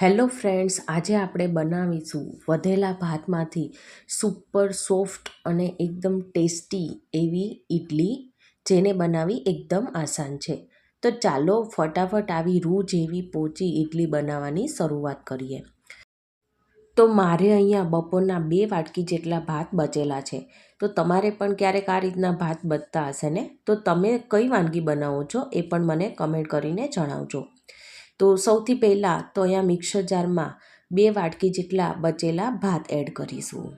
Hello friends, આજે આપણે બનાવીશું વધેલા ભાતમાંથી સુપર સોફ્ટ અને એકદમ ટેસ્ટી એવી ઇડલી જેને બનાવી એકદમ આસાન છે. તો ચાલો ફટાફટ આવી રૂ જેવી પોચી ઇડલી બનાવવાની શરૂઆત કરીએ. તો મારે અહીંયા બપોરના બે વાટકી જેટલા ભાત બચેલા છે. તો તમારે પણ ક્યારેક આ રીતના ભાત બચતા હશે ને? તો તમે કઈ વાનગી બનાવો છો એ પણ મને કમેન્ટ કરીને જણાવજો. તો સૌથી પહેલાં તો અહીંયા મિક્સર જારમાં બે વાટકી જેટલા બચેલા ભાત એડ કરીશું.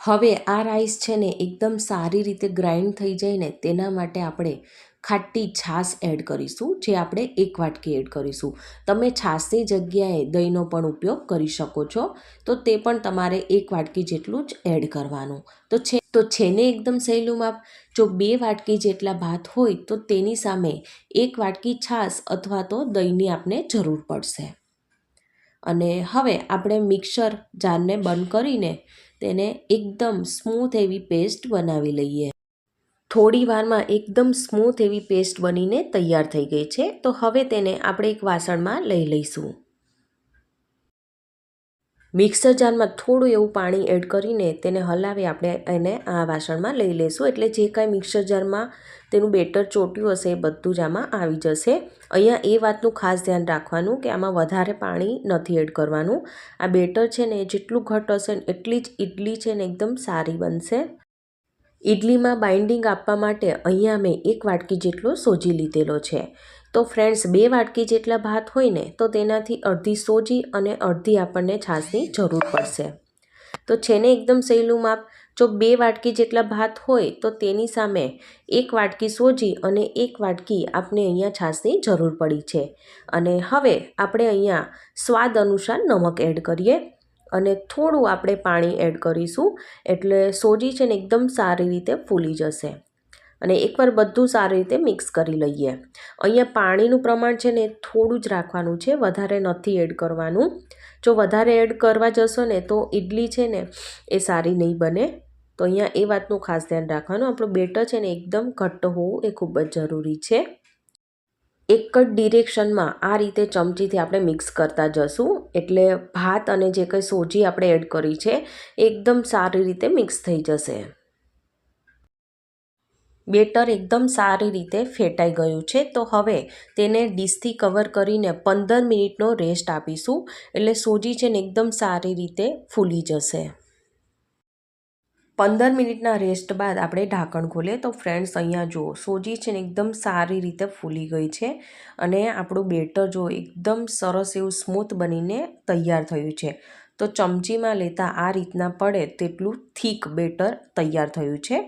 હવે આ રાઈસ છે ને એકદમ સારી રીતે ગ્રાઇન્ડ થઈ જાય ને તેના માટે આપણે ખાટી છાશ એડ કરીશું, જે આપણે એક વાટકી એડ કરીશું. તમે છાશની જગ્યાએ દહીંનો પણ ઉપયોગ કરી શકો છો, તો તે પણ તમારે એક વાટકી જેટલું જ એડ કરવાનું. તો છે તો છે ને એકદમ સહેલું માપ? જો બે વાટકી જેટલા ભાત હોય તો તેની સામે એક વાટકી છાશ અથવા તો દહીંની આપને જરૂર પડશે. અને હવે આપણે મિક્સર જારને બંધ કરીને તેને એકદમ સ્મૂથ એવી પેસ્ટ બનાવી લઈએ. થોડી વારમાં એકદમ સ્મૂથ એવી પેસ્ટ બનીને તૈયાર થઈ ગઈ છે. તો હવે તેને આપણે એક વાસણમાં લઈ લઈશું. મિક્સર જારમાં થોડું એવું પાણી એડ કરીને તેને હલાવી આપણે એને આ વાસણમાં લઈ લઈશું. એટલે જે કાંઈ મિક્સર જારમાં તેનું બેટર ચોટ્યું હશે એ બધું જ આમાં આવી જશે. અહીંયા એ વાતનું ખાસ ધ્યાન રાખવાનું કે આમાં વધારે પાણી નથી એડ કરવાનું. આ બેટર છે ને જેટલું ઘટ હશે ને એટલી જ ઇડલી છે ને એકદમ સારી બનશે. ઇડલીમાં બાઇન્ડિંગ આપવા માટે અહીંયા મેં એક વાટકી જેટલો સોજી લીધેલો છે. તો ફ્રેન્ડ્સ, બે વાટકી જેટલા ભાત હોય ને, તો તેનાથી અડધી સોજી અને અડધી આપણને છાશની જરૂર પડશે. તો છે ને એકદમ સહેલું માપ. જો બે વાટકી જેટલા ભાત હોય, તો તેની સામે એક વાટકી સોજી અને એક વાટકી આપણે અહીંયા છાશની જરૂર પડી છે. અને હવે આપણે અહીંયા સ્વાદ અનુસાર નમક એડ કરીએ અને થોડું આપણે પાણી એડ કરીશું એટલે સોજી છે ને એકદમ સારી રીતે ફૂલી જશે. અને એકવાર બધું સારી રીતે મિક્સ કરી લઈએ. અહીંયા પાણીનું પ્રમાણ છે ને થોડું જ રાખવાનું છે, વધારે નથી એડ કરવાનું. જો વધારે એડ કરવા જશો ને તો ઇડલી છે ને એ સારી નહીં બને. તો અહીંયા એ વાતનું ખાસ ધ્યાન રાખવાનું. આપણું બેટર છે ને એકદમ ઘટ્ટ હોવું એ ખૂબ જ જરૂરી છે. એક જ ડિરેક્શનમાં આ રીતે ચમચીથી આપણે મિક્સ કરતા જશું. એટલે ભાત અને જે કંઈ સોજી આપણે એડ કરી છે એકદમ સારી રીતે મિક્સ થઈ જશે. બેટર એકદમ સારી રીતે ફેટાઈ ગયું છે. તો હવે તેને ડીશથી કવર કરીને પંદર મિનિટનો રેસ્ટ આપીશું. એટલે સોજી છે ને એકદમ સારી રીતે ફૂલી જશે. પંદર મિનિટના રેસ્ટ બાદ આપણે ઢાંકણ ખોલીએ. તો ફ્રેન્ડ્સ, અહીંયા જુઓ, સોજી છે ને એકદમ સારી રીતે ફૂલી ગઈ છે અને આપણું બેટર જો એકદમ સરસ એવું સ્મૂથ બનીને તૈયાર થયું છે. તો ચમચીમાં લેતા આ રીતના પડે તેટલું થીક બેટર તૈયાર થયું છે.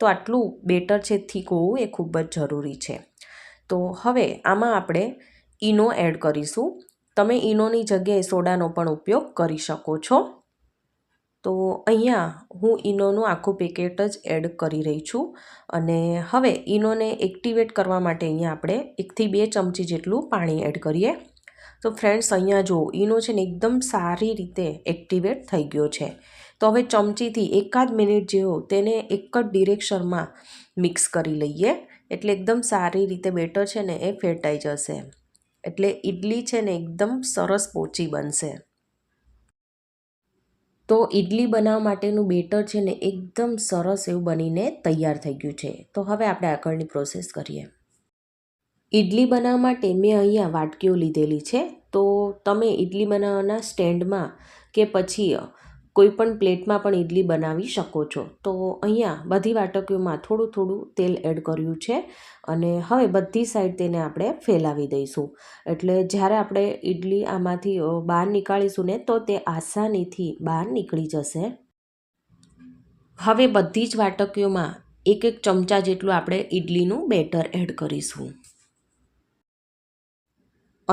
તો આટલું બેટર છે થીક હોવું એ ખૂબ જ જરૂરી છે. તો હવે આમાં આપણે ઈનો એડ કરીશું. તમે ઈનોની જગ્યાએ સોડાનો પણ ઉપયોગ કરી શકો છો. તો અહીંયા હું ઈનોનું આખું પેકેટ જ એડ કરી રહી છું અને હવે ઈનોને એક્ટિવેટ કરવા માટે અહીંયા આપણે એકથી બે ચમચી જેટલું પાણી એડ કરીએ. તો ફ્રેન્ડ્સ, અહીંયા જો ઈનો છે ને એકદમ સારી રીતે એક્ટિવેટ થઈ ગયો છે. તો હવે ચમચીથી એકાદ મિનિટ જેવો તેને એક જ ડિરેક્શનમાં મિક્સ કરી લઈએ. એટલે એકદમ સારી રીતે બેટર છે ને એ ફેટાઈ જશે. એટલે ઇડલી છે ને એકદમ સરસ પોચી બનશે. તો ઇડલી બનાવવા માટેનું બેટર છે ને એકદમ સરસ એવું બનીને તૈયાર થઈ ગયું છે. તો હવે આપણે આગળની પ્રોસેસ કરીએ. ઇડલી બનાવવા માટે મેં અહીંયા વાટકીઓ લીધેલી છે. તો તમે ઇડલી બનાવવાના સ્ટેન્ડમાં કે પછી કોઈ પણ પ્લેટમાં પણ ઇડલી બનાવી શકો છો. તો અહીંયા બધી વાટકીઓમાં થોડું થોડું તેલ એડ કર્યું છે અને હવે બધી સાઈડ તેને આપણે ફેલાવી દઈશું. એટલે જ્યારે આપણે ઇડલી આમાંથી બહાર નીકાળીશું ને, તો તે આસાનીથી બહાર નીકળી જશે. હવે બધી જ વાટકીઓમાં એક એક ચમચા જેટલું આપણે ઇડલીનું બેટર એડ કરીશું.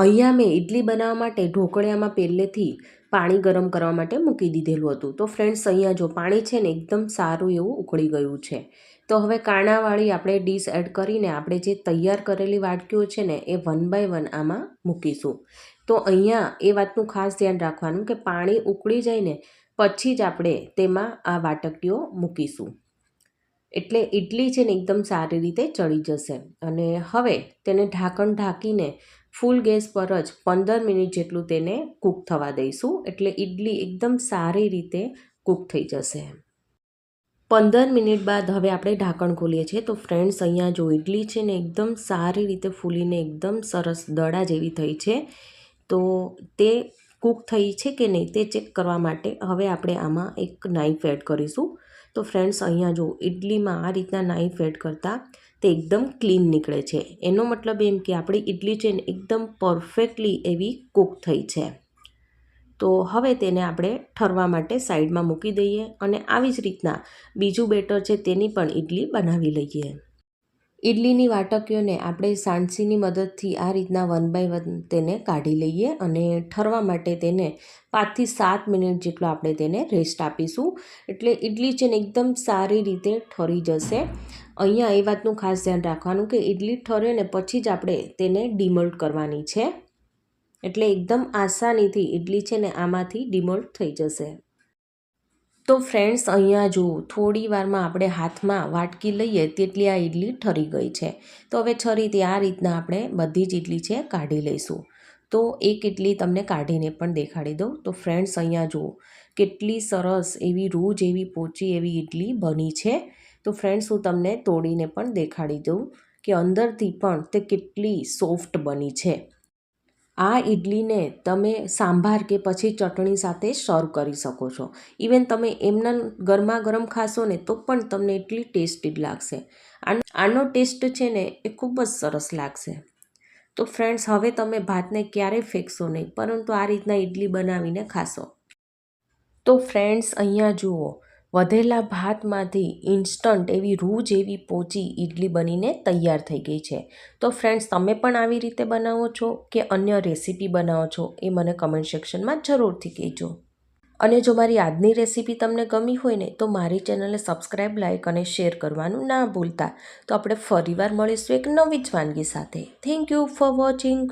અહીંયા મેં ઇડલી બનાવવા માટે ઢોકળિયામાં પહેલેથી પાણી ગરમ કરવા માટે મૂકી દીધેલું હતું. તો ફ્રેન્ડ્સ, અહીંયા જો પાણી છે ને એકદમ સારું એવું ઉકળી ગયું છે. તો હવે કાણાવાળી આપણે ડીશ એડ કરીને આપણે જે તૈયાર કરેલી વાટકીઓ છે ને એ વન બાય વન આમાં મૂકીશું. તો અહીંયા એ વાતનું ખાસ ધ્યાન રાખવાનું કે પાણી ઉકળી જાય ને પછી જ આપણે તેમાં આ વાટકીઓ મૂકીશું. એટલે ઇડલી છે ને એકદમ સારી રીતે ચડી જશે. અને હવે તેને ઢાંકણ ઢાંકીને ફૂલ ગેસ પર જ પંદર મિનિટ જેટલું તેને કૂક થવા દઈશું. એટલે ઇડલી એકદમ સારી રીતે કૂક થઈ જશે. પંદર મિનિટ બાદ હવે આપણે ઢાંકણ ખોલીએ છીએ. તો ફ્રેન્ડ્સ, અહીંયા જો ઇડલી છે ને એકદમ સારી રીતે ફૂલીને એકદમ સરસ દડા જેવી થઈ છે, તો તે કૂક થઈ છે કે નહીં તે ચેક કરવા માટે હવે આપણે આમાં એક નાઈફ એડ કરીશું. તો ફ્રેન્ડ્સ, અહીંયા જો ઇડલીમાં આ રીતના નાઈફ એડ કરતાં તે એકદમ ક્લીન નીકળે છે. એનો મતલબ એમ કે આપણી ઇડલી છે ને એકદમ પરફેક્ટલી એવી કૂક થઈ છે. તો હવે તેને આપણે ઠરવા માટે સાઈડમાં મૂકી દઈએ અને આવી જ રીતના બીજું બેટર છે તેની પણ ઇડલી બનાવી લઈએ. ઇડલીની વાટકીઓને આપણે સાણસીની મદદથી આ રીતના વન બાય વન તેને કાઢી લઈએ અને ઠરવા માટે તેને પાંચથી સાત મિનિટ જેટલો આપણે તેને રેસ્ટ આપીશું. એટલે ઇડલી છે ને એકદમ સારી રીતે ઠરી જશે. અહીંયા એ વાતનું ખાસ ધ્યાન રાખવાનું કે ઇડલી ઠરે ને પછી જ આપણે તેને ડિમોલ્ટ કરવાની છે. એટલે એકદમ આસાનીથી ઇડલી છે ને આમાંથી ડિમોલ્ટ થઈ જશે. તો ફ્રેન્ડ્સ, અહીંયા જુઓ થોડી વારમાં આપણે હાથમાં વાટકી લઈએ તેટલી આ ઇડલી ઠરી ગઈ છે. તો હવે છરીથી આ રીતના આપણે બધી જ ઇડલી છે કાઢી લઈશું. તો એક ઇડલી તમને કાઢીને પણ દેખાડી દઉં. તો ફ્રેન્ડ્સ, અહીંયા જુઓ કેટલી સરસ એવી રોજ એવી પોચી એવી ઇડલી બની છે. તો ફ્રેન્ડ્સ હું તમને તોડીને પણ દેખાડી દઉં કે અંદરથી પણ તે કેટલી સોફ્ટ બની છે. આ ઇડલીને તમે સાંભાર કે પછી ચટણી સાથે સર્વ કરી શકો છો. ઇવન તમે એમના ગરમા ગરમ ખાશો ને તો પણ તમને એટલી ટેસ્ટી લાગશે. આનો ટેસ્ટ છે ને એ ખૂબ જ સરસ લાગશે. તો ફ્રેન્ડ્સ હવે તમે ભાતને ક્યારેય ફેંકશો નહીં, પરંતુ આ રીતના ઇડલી બનાવીને ખાશો. તો ફ્રેન્ડ્સ અહીંયા જુઓ વધેલા ભાતમાંથી ઇન્સ્ટન્ટ એવી રૂ જેવી પોચી ઇડલી બનીને તૈયાર થઈ ગઈ છે. તો ફ્રેન્ડ્સ તમે પણ આવી રીતે બનાવો છો કે અન્ય રેસીપી બનાવો છો એ મને કમેન્ટ સેક્શનમાં જરૂરથી કહેજો. અને જો મારી આજની રેસીપી તમને ગમી હોય ને, તો મારી ચેનલને સબસ્ક્રાઈબ લાઇક અને શેર કરવાનું ના ભૂલતા. તો આપણે ફરીવાર મળીશું એક નવી જ વાનગી સાથે. Thank you for watching